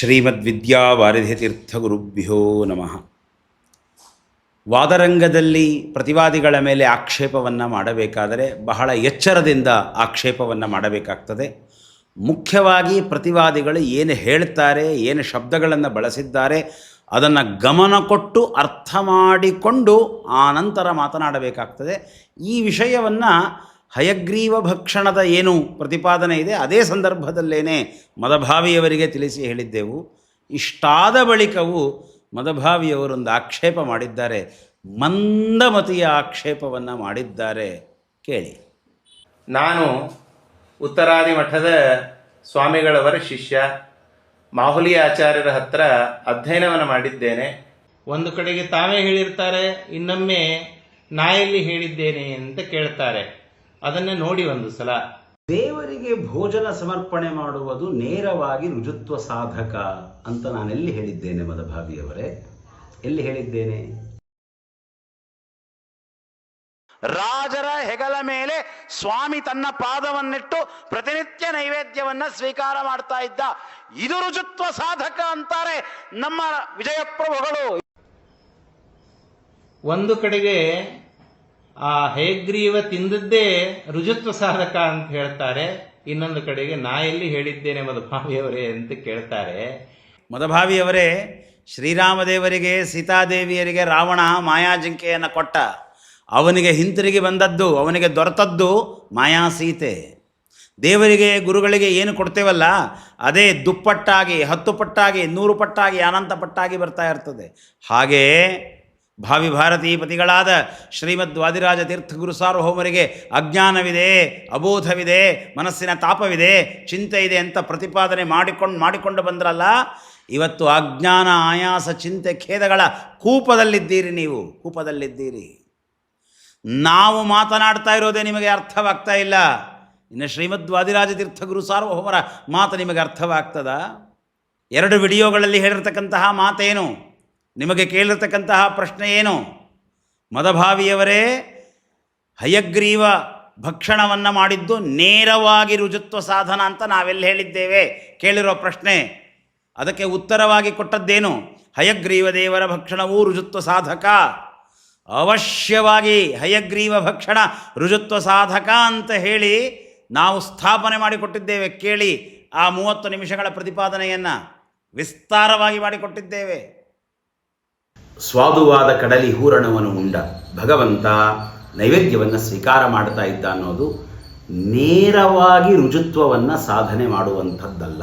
ಶ್ರೀಮದ್ವಿದ್ಯಾವಾರಿಧಿತೀರ್ಥಗುರುಭ್ಯೋ ನಮಃ. ವಾದರಂಗದಲ್ಲಿ ಪ್ರತಿವಾದಿಗಳ ಮೇಲೆ ಆಕ್ಷೇಪವನ್ನು ಮಾಡಬೇಕಾದರೆ ಬಹಳ ಎಚ್ಚರದಿಂದ ಆಕ್ಷೇಪವನ್ನು ಮಾಡಬೇಕಾಗ್ತದೆ. ಮುಖ್ಯವಾಗಿ ಪ್ರತಿವಾದಿಗಳು ಏನು ಹೇಳ್ತಾರೆ, ಏನು ಶಬ್ದಗಳನ್ನು ಬಳಸಿದ್ದಾರೆ, ಅದನ್ನು ಗಮನ ಕೊಟ್ಟು ಅರ್ಥ ಮಾಡಿಕೊಂಡು ಆ ನಂತರ ಮಾತನಾಡಬೇಕಾಗ್ತದೆ. ಈ ವಿಷಯವನ್ನು ಹಯಗ್ರೀವ ಭಕ್ಷಣದ ಏನು ಪ್ರತಿಪಾದನೆ ಇದೆ, ಅದೇ ಸಂದರ್ಭದಲ್ಲೇನೆ ಮದಭಾವಿಯವರಿಗೆ ತಿಳಿಸಿ ಹೇಳಿದ್ದೆವು. ಇಷ್ಟಾದ ಬಳಿಕವೂ ಮದಭಾವಿಯವರೊಂದು ಆಕ್ಷೇಪ ಮಾಡಿದ್ದಾರೆ. ಮಂದಮತಿಯ ಆಕ್ಷೇಪವನ್ನು ಮಾಡಿದ್ದಾರೆ ಕೇಳಿ. ನಾನು ಉತ್ತರಾದಿ ಮಠದ ಸ್ವಾಮಿಗಳವರ ಶಿಷ್ಯ, ಮಾಹುಲಿ ಆಚಾರ್ಯರ ಹತ್ರ ಅಧ್ಯಯನವನ್ನು ಮಾಡಿದ್ದೇನೆ. ಒಂದು ಕಡೆಗೆ ತಾವೇ ಹೇಳಿರ್ತಾರೆ, ಇನ್ನೊಮ್ಮೆ ನಾಯಲ್ಲಿ ಹೇಳಿದ್ದೇನೆ ಅಂತ ಕೇಳ್ತಾರೆ. ಅದನ್ನೇ ನೋಡಿ ಒಂದು ಸಲ. ದೇವರಿಗೆ ಭೋಜನ ಸಮರ್ಪಣೆ ಮಾಡುವುದು ನೇರವಾಗಿ ರುಜುತ್ವ ಸಾಧಕ ಅಂತ ನಾನೆಲ್ಲಿ ಹೇಳಿದ್ದೇನೆ ಮದಭಾವಿಯವರೇ? ಎಲ್ಲಿ ಹೇಳಿದ್ದೇನೆ? ರಾಜರ ಹೆಗಲ ಮೇಲೆ ಸ್ವಾಮಿ ತನ್ನ ಪಾದವನ್ನಿಟ್ಟು ಪ್ರತಿನಿತ್ಯ ನೈವೇದ್ಯವನ್ನ ಸ್ವೀಕಾರ ಮಾಡ್ತಾ ಇದ್ದ. ಇದು ರುಜುತ್ವ ಸಾಧಕ ಅಂತಾರೆ ನಮ್ಮ ವಿಜಯಪ್ರಭುಗಳು. ಒಂದು ಕಡೆಗೆ ಆ ಹೇಗ್ರೀವ ತಿಂದದ್ದೇ ರುಜುತ್ವ ಸಾಧಕ ಅಂತ ಹೇಳ್ತಾರೆ. ಇನ್ನೊಂದು ಕಡೆಗೆ ನಾ ಎಲ್ಲಿ ಹೇಳಿದ್ದೇನೆ ಮದಭಾವಿಯವರೇ ಅಂತ ಕೇಳ್ತಾರೆ. ಮದಭಾವಿಯವರೇ ಶ್ರೀರಾಮದೇವರಿಗೆ, ಸೀತಾದೇವಿಯರಿಗೆ ರಾವಣ ಮಾಯಾಜಿಂಕೆಯನ್ನು ಕೊಟ್ಟ. ಅವನಿಗೆ ಹಿಂತಿರುಗಿ ಬಂದದ್ದು, ಅವನಿಗೆ ದೊರೆತದ್ದು ಮಾಯಾ ಸೀತೆ. ದೇವರಿಗೆ, ಗುರುಗಳಿಗೆ ಏನು ಕೊಡ್ತೇವಲ್ಲ, ಅದೇ ದುಪ್ಪಟ್ಟಾಗಿ, ಹತ್ತು ಪಟ್ಟಾಗಿ, ನೂರು ಪಟ್ಟಾಗಿ, ಅನಂತ ಪಟ್ಟಾಗಿ ಬರ್ತಾ ಇರ್ತದೆ. ಹಾಗೆಯೇ ಭಾವಿ ಭಾರತೀ ಪತಿಗಳಾದ ಶ್ರೀಮದ್ ವಾದಿರಾಜ ತೀರ್ಥ ಗುರು ಸಾರ್ವಭೌಮರಿಗೆ ಅಜ್ಞಾನವಿದೆ, ಅಬೋಧವಿದೆ, ಮನಸ್ಸಿನ ತಾಪವಿದೆ ಚಿಂತೆ ಇದೆ ಅಂತ ಪ್ರತಿಪಾದನೆ ಮಾಡಿಕೊಂಡು ಮಾಡಿಕೊಂಡು ಬಂದ್ರಲ್ಲ, ಇವತ್ತು ಅಜ್ಞಾನ, ಆಯಾಸ, ಚಿಂತೆ, ಖೇದಗಳ ಕೂಪದಲ್ಲಿದ್ದೀರಿ ನೀವು, ಕೂಪದಲ್ಲಿದ್ದೀರಿ. ನಾವು ಮಾತನಾಡ್ತಾ ಇರೋದೇ ನಿಮಗೆ ಅರ್ಥವಾಗ್ತಾ ಇಲ್ಲ. ಇನ್ನು ಶ್ರೀಮದ್ ವಾದಿರಾಜ ತೀರ್ಥ ಗುರು ಸಾರ್ವಭೌಮರ ಮಾತು ನಿಮಗೆ ಅರ್ಥವಾಗ್ತದ? ಎರಡು ವಿಡಿಯೋಗಳಲ್ಲಿ ಹೇಳಿರ್ತಕ್ಕಂತಹ ಮಾತೇನು? ನಿಮಗೆ ಕೇಳಿರ್ತಕ್ಕಂತಹ ಪ್ರಶ್ನೆ ಏನು? ಮದಭಾವಿಯವರೇ, ಹಯಗ್ರೀವ ಭಕ್ಷಣವನ್ನು ಮಾಡಿದ್ದು ನೇರವಾಗಿ ರುಜುತ್ವ ಸಾಧನ ಅಂತ ನಾವೆಲ್ಲಿ ಹೇಳಿದ್ದೇವೆ? ಕೇಳಿರೋ ಪ್ರಶ್ನೆ. ಅದಕ್ಕೆ ಉತ್ತರವಾಗಿ ಕೊಟ್ಟದ್ದೇನು? ಹಯಗ್ರೀವ ದೇವರ ಭಕ್ಷಣವೂ ರುಜುತ್ವ ಸಾಧಕ. ಅವಶ್ಯವಾಗಿ ಹಯಗ್ರೀವ ಭಕ್ಷಣ ರುಜುತ್ವ ಸಾಧಕ ಅಂತ ಹೇಳಿ ನಾವು ಸ್ಥಾಪನೆ ಮಾಡಿಕೊಟ್ಟಿದ್ದೇವೆ ಕೇಳಿ ಆ ಮೂವತ್ತು ನಿಮಿಷಗಳ ಪ್ರತಿಪಾದನೆಯನ್ನು ವಿಸ್ತಾರವಾಗಿ ಮಾಡಿಕೊಟ್ಟಿದ್ದೇವೆ ಸ್ವಾದುವಾದ ಕಡಲಿ ಹೂರಣವನ್ನು ಉಂಡ ಭಗವಂತ ನೈವೇದ್ಯವನ್ನು ಸ್ವೀಕಾರ ಮಾಡ್ತಾ ಇದ್ದ ಅನ್ನೋದು ನೇರವಾಗಿ ರುಜುತ್ವವನ್ನು ಸಾಧನೆ ಮಾಡುವಂಥದ್ದಲ್ಲ.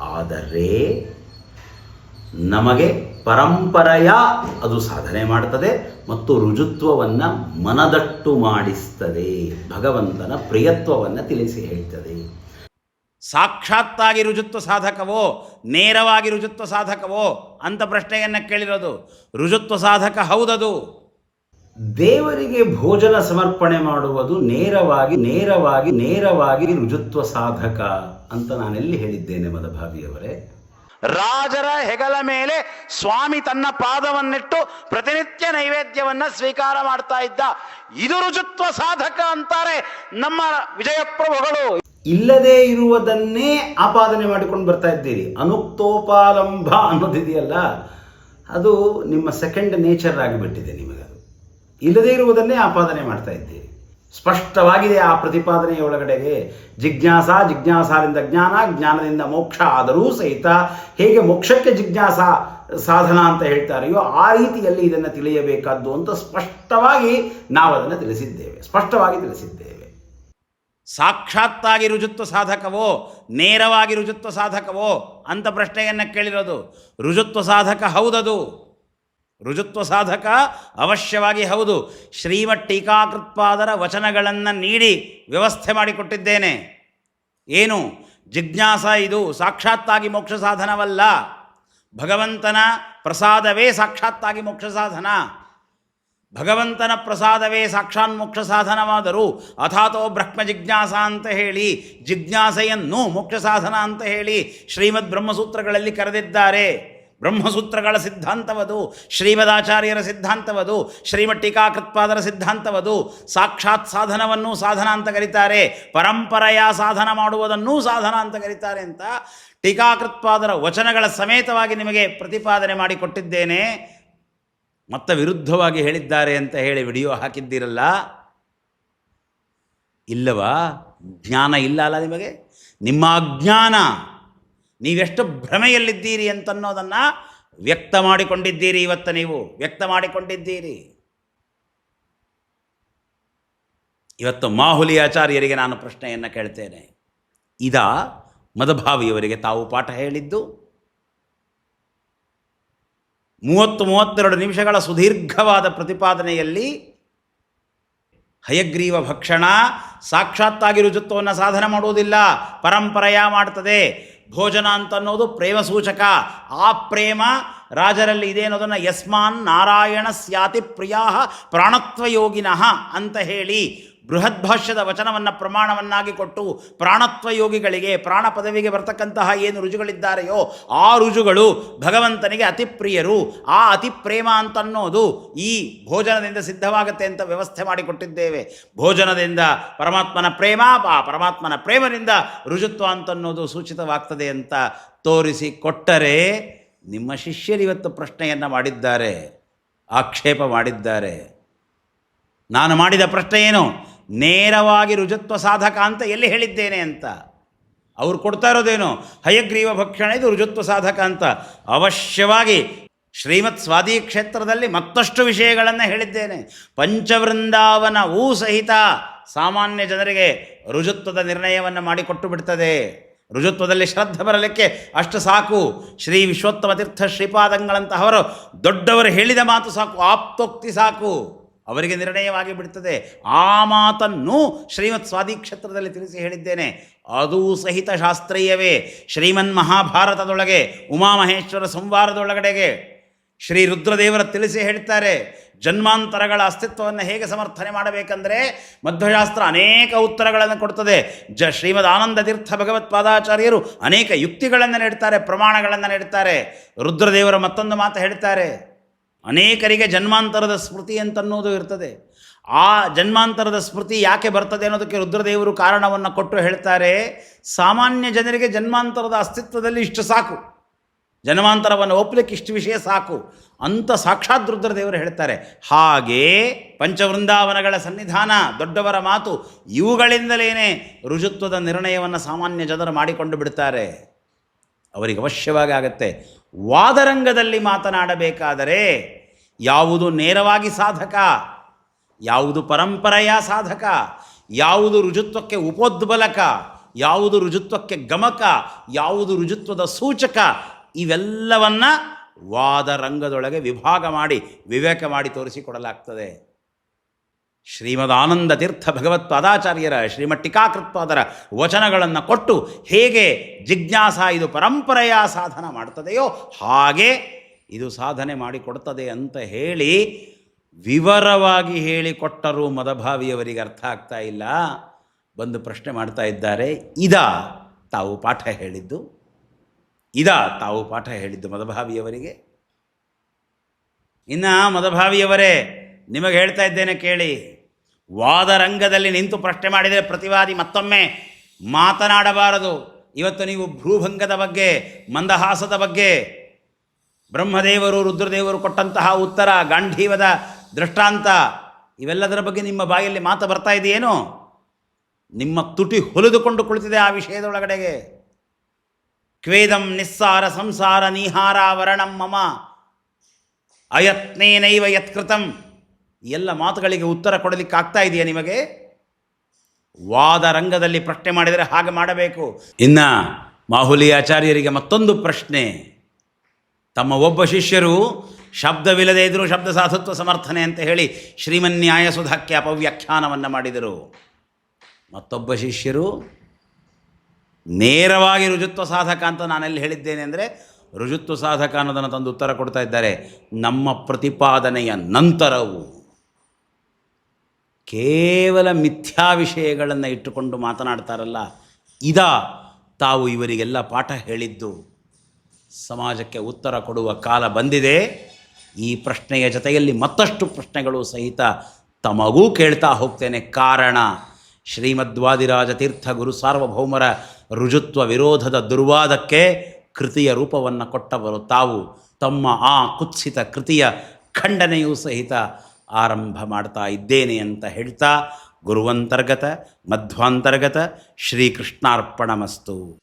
ಆದರೆ ನಮಗೆ ಪರಂಪರೆಯ ಅದು ಸಾಧನೆ ಮಾಡ್ತದೆ ಮತ್ತು ರುಜುತ್ವವನ್ನು ಮನದಟ್ಟು ಮಾಡಿಸ್ತದೆ. ಭಗವಂತನ ಪ್ರಿಯತ್ವವನ್ನು ತಿಳಿಸಿ ಹೇಳ್ತದೆ. ಸಾಕ್ಷಾತ್ತಾಗಿ ರುಜುತ್ವ ಸಾಧಕವೋ, ನೇರವಾಗಿ ರುಜುತ್ವ ಸಾಧಕವೋ ಅಂತ ಪ್ರಶ್ನೆಯನ್ನು ಕೇಳಿರೋದು. ರುಜುತ್ವ ಸಾಧಕ ಹೌದದು. ದೇವರಿಗೆ ಭೋಜನ ಸಮರ್ಪಣೆ ಮಾಡುವುದು ನೇರವಾಗಿ ನೇರವಾಗಿ ನೇರವಾಗಿ ರುಜುತ್ವ ಸಾಧಕ ಅಂತ ನಾನೆಲ್ಲಿ ಹೇಳಿದ್ದೇನೆ ಮದಭಾವಿಯವರೇ ರಾಜರ ಹೆಗಲ ಮೇಲೆ ಸ್ವಾಮಿ ತನ್ನ ಪಾದವನ್ನಿಟ್ಟು ಪ್ರತಿನಿತ್ಯ ನೈವೇದ್ಯವನ್ನ ಸ್ವೀಕಾರ ಮಾಡ್ತಾ ಇದ್ದ. ಇದು ರುಜುತ್ವ ಸಾಧಕ ಅಂತಾರೆ ನಮ್ಮ ವಿಜಯಪ್ರಭುಗಳು. ಇಲ್ಲದೇ ಇರುವುದನ್ನೇ ಆಪಾದನೆ ಮಾಡಿಕೊಂಡು ಬರ್ತಾ ಇದ್ದೀರಿ. ಅನುಕ್ತೋಪಾಲಂಬ ಅನ್ನೋದಿದೆಯಲ್ಲ, ಅದು ನಿಮ್ಮ ಸೆಕೆಂಡ್ ನೇಚರ್ ಆಗಿಬಿಟ್ಟಿದೆ ನಿಮಗದು ಇಲ್ಲದೇ ಇರುವುದನ್ನೇ ಆಪಾದನೆ ಮಾಡ್ತಾ ಇದ್ದೀರಿ. ಸ್ಪಷ್ಟವಾಗಿದೆ ಆ ಪ್ರತಿಪಾದನೆಯ ಒಳಗಡೆಗೆ. ಜಿಜ್ಞಾಸ, ಜಿಜ್ಞಾಸಾದಿಂದ ಜ್ಞಾನ, ಜ್ಞಾನದಿಂದ ಮೋಕ್ಷ, ಆದರೂ ಸಹಿತ ಹೇಗೆ ಮೋಕ್ಷಕ್ಕೆ ಜಿಜ್ಞಾಸ ಸಾಧನ ಅಂತ ಹೇಳ್ತಾರೆಯೋ ಆ ರೀತಿಯಲ್ಲಿ ಇದನ್ನು ತಿಳಿಯಬೇಕಾದ್ದು ಅಂತ ಸ್ಪಷ್ಟವಾಗಿ ನಾವು ಅದನ್ನು ತಿಳಿಸಿದ್ದೇವೆ. ಸ್ಪಷ್ಟವಾಗಿ ತಿಳಿಸಿದ್ದೇವೆ. ಸಾಕ್ಷಾತ್ತಾಗಿ ರುಜುತ್ವ ಸಾಧಕವೋ, ನೇರವಾಗಿ ರುಜುತ್ವ ಸಾಧಕವೋ ಅಂತ ಪ್ರಶ್ನೆಯನ್ನು ಕೇಳಿರೋದು. ರುಜುತ್ವ ಸಾಧಕ ಹೌದದು. ರುಜುತ್ವ ಸಾಧಕ ಅವಶ್ಯವಾಗಿ ಹೌದು. ಶ್ರೀಮಠ್ ಟೀಕಾಕೃತ್ಪಾದರ ವಚನಗಳನ್ನು ನೀಡಿ ವ್ಯವಸ್ಥೆ ಮಾಡಿಕೊಟ್ಟಿದ್ದೇನೆ. ಏನು? ಜಿಜ್ಞಾಸ ಇದು. ಸಾಕ್ಷಾತ್ತಾಗಿ ಮೋಕ್ಷ ಸಾಧನವಲ್ಲ ಭಗವಂತನ ಪ್ರಸಾದವೇ ಸಾಕ್ಷಾತ್ತಾಗಿ ಮೋಕ್ಷ ಸಾಧನ ಭಗವಂತನ ಪ್ರಸಾದವೇ ಸಾಕ್ಷಾನ್ ಮೋಕ್ಷ ಸಾಧನವಾದರೂ ಅಥಾತೋ ಬ್ರಹ್ಮ ಜಿಜ್ಞಾಸ ಅಂತ ಹೇಳಿ, ಜಿಜ್ಞಾಸೆಯನ್ನು ಮೋಕ್ಷ ಸಾಧನ ಅಂತ ಹೇಳಿ ಶ್ರೀಮದ್ ಬ್ರಹ್ಮಸೂತ್ರಗಳಲ್ಲಿ ಕರೆದಿದ್ದಾರೆ. ಬ್ರಹ್ಮಸೂತ್ರಗಳ ಸಿದ್ಧಾಂತವದು, ಶ್ರೀಮದಾಚಾರ್ಯರ ಸಿದ್ಧಾಂತವದು ಶ್ರೀಮಠ್ ಟೀಕಾಕೃತ್ಪಾದರ ಸಿದ್ಧಾಂತವದು, ಸಾಕ್ಷಾತ್ ಸಾಧನವನ್ನು ಸಾಧನ ಅಂತ ಕರೀತಾರೆ, ಪರಂಪರೆಯ ಸಾಧನ ಮಾಡುವುದನ್ನೂ ಸಾಧನ ಅಂತ ಕರೀತಾರೆ ಅಂತ ಟೀಕಾಕೃತ್ಪಾದರ ವಚನಗಳ ಸಮೇತವಾಗಿ ನಿಮಗೆ ಪ್ರತಿಪಾದನೆ ಮಾಡಿಕೊಟ್ಟಿದ್ದೇನೆ. ಮತ್ತೆ ವಿರುದ್ಧವಾಗಿ ಹೇಳಿದ್ದಾರೆ ಅಂತ ಹೇಳಿ ವಿಡಿಯೋ ಹಾಕಿದ್ದೀರಲ್ಲ, ಇಲ್ಲವಾ? ಜ್ಞಾನ ಇಲ್ಲ ಅಲ್ಲ ನಿಮಗೆ? ನಿಮ್ಮ ಅಜ್ಞಾನ, ನೀವೆಷ್ಟು ಭ್ರಮೆಯಲ್ಲಿದ್ದೀರಿ ಅಂತನ್ನೋದನ್ನು ವ್ಯಕ್ತ ಮಾಡಿಕೊಂಡಿದ್ದೀರಿ ಇವತ್ತು ನೀವು. ವ್ಯಕ್ತ ಮಾಡಿಕೊಂಡಿದ್ದೀರಿ. ಇವತ್ತು ಮಾಹುಲಿ ಆಚಾರ್ಯರಿಗೆ ನಾನು ಪ್ರಶ್ನೆಯನ್ನು ಕೇಳ್ತೇನೆ. ಇದ ಮದಭಾವಿಯವರಿಗೆ ತಾವು ಪಾಠ ಹೇಳಿದ್ದು. ಮೂವತ್ತು ಮೂವತ್ತೆರಡು ನಿಮಿಷಗಳ ಸುದೀರ್ಘವಾದ ಪ್ರತಿಪಾದನೆಯಲ್ಲಿ ಹಯಗ್ರೀವ ಭಕ್ಷಣ ಸಾಕ್ಷಾತ್ತಾಗಿ ರುಜುತ್ವವನ್ನು ಸಾಧನೆ ಮಾಡುವುದಿಲ್ಲ, ಪರಂಪರೆಯ ಮಾಡ್ತದೆ. ಭೋಜನ ಅಂತನ್ನೋದು ಪ್ರೇಮ ಸೂಚಕ ಆ ಪ್ರೇಮ ರಾಜರಲ್ಲಿ ಇದೆ ಅನ್ನೋದನ್ನು ಯಸ್ಮಾನ್ ನಾರಾಯಣ ಸ್ಯಾತಿ ಪ್ರಿಯಾ ಪ್ರಾಣತ್ವಯೋಗಿನಃ ಅಂತ ಹೇಳಿ ಬೃಹದ್ಭಾಷ್ಯದ ವಚನವನ್ನು ಪ್ರಮಾಣವನ್ನಾಗಿ ಕೊಟ್ಟು ಪ್ರಾಣತ್ವಯೋಗಿಗಳಿಗೆ, ಪ್ರಾಣ ಪದವಿಗೆ ಬರ್ತಕ್ಕಂತಹ ಏನು ರುಜುಗಳಿದ್ದಾರೆಯೋ ಆ ರುಜುಗಳು ಭಗವಂತನಿಗೆ ಅತಿ ಪ್ರಿಯರು ಆ ಅತಿ ಪ್ರೇಮ ಅಂತನ್ನೋದು ಈ ಭೋಜನದಿಂದ ಸಿದ್ಧವಾಗುತ್ತೆ ಅಂತ ವ್ಯವಸ್ಥೆ ಮಾಡಿಕೊಟ್ಟಿದ್ದೇವೆ. ಭೋಜನದಿಂದ ಪರಮಾತ್ಮನ ಪ್ರೇಮ, ಆ ಪರಮಾತ್ಮನ ಪ್ರೇಮದಿಂದ ರುಜುತ್ವ ಅಂತನ್ನೋದು ಸೂಚಿತವಾಗ್ತದೆ ಅಂತ ತೋರಿಸಿ ಕೊಟ್ಟರೆ ನಿಮ್ಮ ಶಿಷ್ಯರು ಇವತ್ತು ಪ್ರಶ್ನೆಯನ್ನು ಮಾಡಿದ್ದಾರೆ, ಆಕ್ಷೇಪ ಮಾಡಿದ್ದಾರೆ. ನಾನು ಮಾಡಿದ ಪ್ರಶ್ನೆ ಏನು? ನೇರವಾಗಿ ರುಜುತ್ವ ಸಾಧಕ ಅಂತ ಎಲ್ಲಿ ಹೇಳಿದ್ದೇನೆ ಅಂತ. ಅವ್ರು ಕೊಡ್ತಾ ಇರೋದೇನು? ಹಯಗ್ರೀವ ಭಕ್ಷಣ ಇದು ರುಜುತ್ವ ಸಾಧಕ ಅಂತ. ಅವಶ್ಯವಾಗಿ ಶ್ರೀಮತ್ ಸ್ವಾದಿ ಕ್ಷೇತ್ರದಲ್ಲಿ ಮತ್ತಷ್ಟು ವಿಷಯಗಳನ್ನು ಹೇಳಿದ್ದೇನೆ. ಪಂಚವೃಂದಾವನ ಊ ಸಹಿತ ಸಾಮಾನ್ಯ ಜನರಿಗೆ ರುಜುತ್ವದ ನಿರ್ಣಯವನ್ನು ಮಾಡಿಕೊಟ್ಟು ಬಿಡ್ತದೆ. ರುಜುತ್ವದಲ್ಲಿ ಶ್ರದ್ಧೆ ಬರಲಿಕ್ಕೆ ಅಷ್ಟು ಸಾಕು. ಶ್ರೀ ವಿಶ್ವೋತ್ತಮ ತೀರ್ಥ ಶ್ರೀಪಾದಂಗಳಂತಹವರು ದೊಡ್ಡವರು ಹೇಳಿದ ಮಾತು ಸಾಕು, ಆಪ್ತೋಕ್ತಿ ಸಾಕು. ಅವರಿಗೆ ನಿರ್ಣಯವಾಗಿ ಬಿಡ್ತದೆ. ಆ ಮಾತನ್ನು ಶ್ರೀಮತ್ ಸ್ವಾದಿ ಕ್ಷೇತ್ರದಲ್ಲಿ ತಿಳಿಸಿ ಹೇಳಿದ್ದೇನೆ. ಅದೂ ಸಹಿತ ಶಾಸ್ತ್ರೀಯವೇ. ಶ್ರೀಮನ್ ಮಹಾಭಾರತದೊಳಗೆ, ಉಮಾಮಹೇಶ್ವರ ಸಂವಾರದೊಳಗಡೆಗೆ ಶ್ರೀ ರುದ್ರದೇವರ ತಿಳಿಸಿ ಹೇಳ್ತಾರೆ, ಜನ್ಮಾಂತರಗಳ ಅಸ್ತಿತ್ವವನ್ನು ಹೇಗೆ ಸಮರ್ಥನೆ ಮಾಡಬೇಕೆಂದರೆ ಮಧ್ವಶಾಸ್ತ್ರ ಅನೇಕ ಉತ್ತರಗಳನ್ನು ಕೊಡ್ತದೆ. ಜ ಶ್ರೀಮದ್ ಆನಂದ ತೀರ್ಥ ಭಗವತ್ಪಾದಾಚಾರ್ಯರು ಅನೇಕ ಯುಕ್ತಿಗಳನ್ನು ನೀಡ್ತಾರೆ, ಪ್ರಮಾಣಗಳನ್ನು ನೀಡ್ತಾರೆ. ರುದ್ರದೇವರ ಮತ್ತೊಂದು ಮಾತು ಹೇಳ್ತಾರೆ, ಅನೇಕರಿಗೆ ಜನ್ಮಾಂತರದ ಸ್ಮೃತಿ ಅಂತನ್ನೋದು ಇರ್ತದೆ. ಆ ಜನ್ಮಾಂತರದ ಸ್ಮೃತಿ ಯಾಕೆ ಬರ್ತದೆ ಅನ್ನೋದಕ್ಕೆ ರುದ್ರದೇವರು ಕಾರಣವನ್ನು ಕೊಟ್ಟು ಹೇಳ್ತಾರೆ, ಸಾಮಾನ್ಯ ಜನರಿಗೆ ಜನ್ಮಾಂತರದ ಅಸ್ತಿತ್ವದಲ್ಲಿ ಇಷ್ಟು ಸಾಕು. ಜನ್ಮಾಂತರವನ್ನು ಒಪ್ಪಲಿಕ್ಕೆ ಇಷ್ಟು ವಿಷಯ ಸಾಕು. ಅಂತ ಸಾಕ್ಷಾತ್ ರುದ್ರದೇವರು ಹೇಳ್ತಾರೆ. ಹಾಗೇ ಪಂಚವೃಂದಾವನಗಳ ಸನ್ನಿಧಾನ, ದೊಡ್ಡವರ ಮಾತು ಇವುಗಳಿಂದಲೇ ರುಜುತ್ವದ ನಿರ್ಣಯವನ್ನು ಸಾಮಾನ್ಯ ಜನರು ಮಾಡಿಕೊಂಡು ಬಿಡ್ತಾರೆ. ಅವರಿಗೆ ಅವಶ್ಯವಾಗಿ ಆಗತ್ತೆ. ವಾದರಂಗದಲ್ಲಿ ಮಾತನಾಡಬೇಕಾದರೆ ಯಾವುದು ನೇರವಾಗಿ ಸಾಧಕ, ಯಾವುದು ಪರಂಪರೆಯ ಸಾಧಕ, ಯಾವುದು ರುಜುತ್ವಕ್ಕೆ ಉಪೋದ್ಬಲಕ, ಯಾವುದು ರುಜುತ್ವಕ್ಕೆ ಗಮಕ, ಯಾವುದು ರುಜುತ್ವದ ಸೂಚಕ ಇವೆಲ್ಲವನ್ನ ವಾದರಂಗದೊಳಗೆ ವಿಭಾಗ ಮಾಡಿ ವಿವೇಕ ಮಾಡಿ ತೋರಿಸಿಕೊಡಲಾಗ್ತದೆ. ಶ್ರೀಮದ್ ಆನಂದ ತೀರ್ಥ ಭಗವತ್ ಪಾದಾಚಾರ್ಯರ ಶ್ರೀಮತ್ ಟೀಕಾಕೃತ್ವಾದರ ವಚನಗಳನ್ನು ಕೊಟ್ಟು ಹೇಗೆ ಜಿಜ್ಞಾಸ ಇದು ಪರಂಪರೆಯ ಸಾಧನ ಮಾಡ್ತದೆಯೋ ಹಾಗೆ ಇದು ಸಾಧನೆ ಮಾಡಿಕೊಡ್ತದೆ ಅಂತ ಹೇಳಿ ವಿವರವಾಗಿ ಹೇಳಿಕೊಟ್ಟರೂ ಮದಭಾವಿಯವರಿಗೆ ಅರ್ಥ ಆಗ್ತಾ ಇಲ್ಲ. ಬಂದು ಪ್ರಶ್ನೆ ಮಾಡ್ತಾ ಇದ್ದಾರೆ. ಇದ ತಾವು ಪಾಠ ಹೇಳಿದ್ದು. ಇದ ತಾವು ಪಾಠ ಹೇಳಿದ್ದು ಮದಭಾವಿಯವರಿಗೆ. ಇನ್ನು ಮದಭಾವಿಯವರೇ, ನಿಮಗೆ ಹೇಳ್ತಾ ಇದ್ದೇನೆ ಕೇಳಿ, ವಾದರಂಗದಲ್ಲಿ ನಿಂತು ಪ್ರಶ್ನೆ ಮಾಡಿದರೆ ಪ್ರತಿವಾದಿ ಮತ್ತೊಮ್ಮೆ ಮಾತನಾಡಬಾರದು. ಇವತ್ತು ನೀವು ಭ್ರೂಭಂಗದ ಬಗ್ಗೆ, ಮಂದಹಾಸದ ಬಗ್ಗೆ, ಬ್ರಹ್ಮದೇವರು, ರುದ್ರದೇವರು ಕೊಟ್ಟಂತಹ ಉತ್ತರ, ಗಾಂಧೀವದ ದೃಷ್ಟಾಂತ, ಇವೆಲ್ಲದರ ಬಗ್ಗೆ ನಿಮ್ಮ ಬಾಯಲ್ಲಿ ಮಾತು ಬರ್ತಾ ಇದೆಯೇನು? ನಿಮ್ಮ ತುಟಿ ಹೊಲಿದುಕೊಂಡು ಕುಳಿತಿದೆ ಆ ವಿಷಯದೊಳಗಡೆಗೆ. ಕ್ವೇದಂ ನಿಸ್ಸಾರ ಸಂಸಾರ ನೀಹಾರಾವರಣಂ ಮಮ ಅಯತ್ನೇನೈವ ಯತ್ಕೃತಂ ಎಲ್ಲ ಮಾತುಗಳಿಗೆ ಉತ್ತರ ಕೊಡಲಿಕ್ಕೆ ಆಗ್ತಾ ಇದೆಯಾ ನಿಮಗೆ? ವಾದ ರಂಗದಲ್ಲಿ ಪ್ರಶ್ನೆ ಮಾಡಿದರೆ ಹಾಗೆ ಮಾಡಬೇಕು. ಇನ್ನ ಮಾಹುಲಿ ಆಚಾರ್ಯರಿಗೆ ಮತ್ತೊಂದು ಪ್ರಶ್ನೆ. ತಮ್ಮ ಒಬ್ಬ ಶಿಷ್ಯರು ಶಬ್ದವಿಲ್ಲದೆ ಇದ್ದರೂ ಶಬ್ದ ಸಾಧುತ್ವ ಸಮರ್ಥನೆ ಅಂತ ಹೇಳಿ ಶ್ರೀಮನ್ಯಾಯ ಅಪವ್ಯಾಖ್ಯಾನವನ್ನು ಮಾಡಿದರು. ಮತ್ತೊಬ್ಬ ಶಿಷ್ಯರು ನೇರವಾಗಿ ರುಜುತ್ವ ಸಾಧಕ ಅಂತ ನಾನೆಲ್ಲಿ ಹೇಳಿದ್ದೇನೆ ಅಂದರೆ ರುಜುತ್ವ ಸಾಧಕ ಅನ್ನೋದನ್ನು ತಂದು ಉತ್ತರ ಕೊಡ್ತಾ ಇದ್ದಾರೆ. ನಮ್ಮ ಪ್ರತಿಪಾದನೆಯ ನಂತರವು ಕೇವಲ ಮಿಥ್ಯಾ ವಿಷಯಗಳನ್ನು ಇಟ್ಟುಕೊಂಡು ಮಾತನಾಡ್ತಾರಲ್ಲ, ಇದ ತಾವು ಇವರಿಗೆಲ್ಲ ಪಾಠ ಹೇಳಿದ್ದು. ಸಮಾಜಕ್ಕೆ ಉತ್ತರ ಕೊಡುವ ಕಾಲ ಬಂದಿದೆ. ಈ ಪ್ರಶ್ನೆಯ ಜೊತೆಯಲ್ಲಿ ಮತ್ತಷ್ಟು ಪ್ರಶ್ನೆಗಳು ಸಹಿತ ತಮಗೂ ಕೇಳ್ತಾ ಹೋಗ್ತೇನೆ. ಕಾರಣ ಶ್ರೀಮದ್ವಾದಿರಾಜ ತೀರ್ಥ ಗುರು ಸಾರ್ವಭೌಮರ ರುಜುತ್ವ ವಿರೋಧದ ದುರ್ವಾದಕ್ಕೆ ಕೃತಿಯ ರೂಪವನ್ನು ಕೊಟ್ಟವರು ತಾವು. ತಮ್ಮ ಆ ಕುತ್ಸಿತ ಕೃತಿಯ ಖಂಡನೆಯೂ ಸಹಿತ ಆರಂಭ ಮಾಡ್ತಾ ಇದ್ದೇನೆ ಅಂತ ಹೇಳ್ತಾ ಗುರುವಂತರ್ಗತ, ಮಧ್ವಾಂತರ್ಗತ ಶ್ರೀಕೃಷ್ಣಾರ್ಪಣಮಸ್ತು.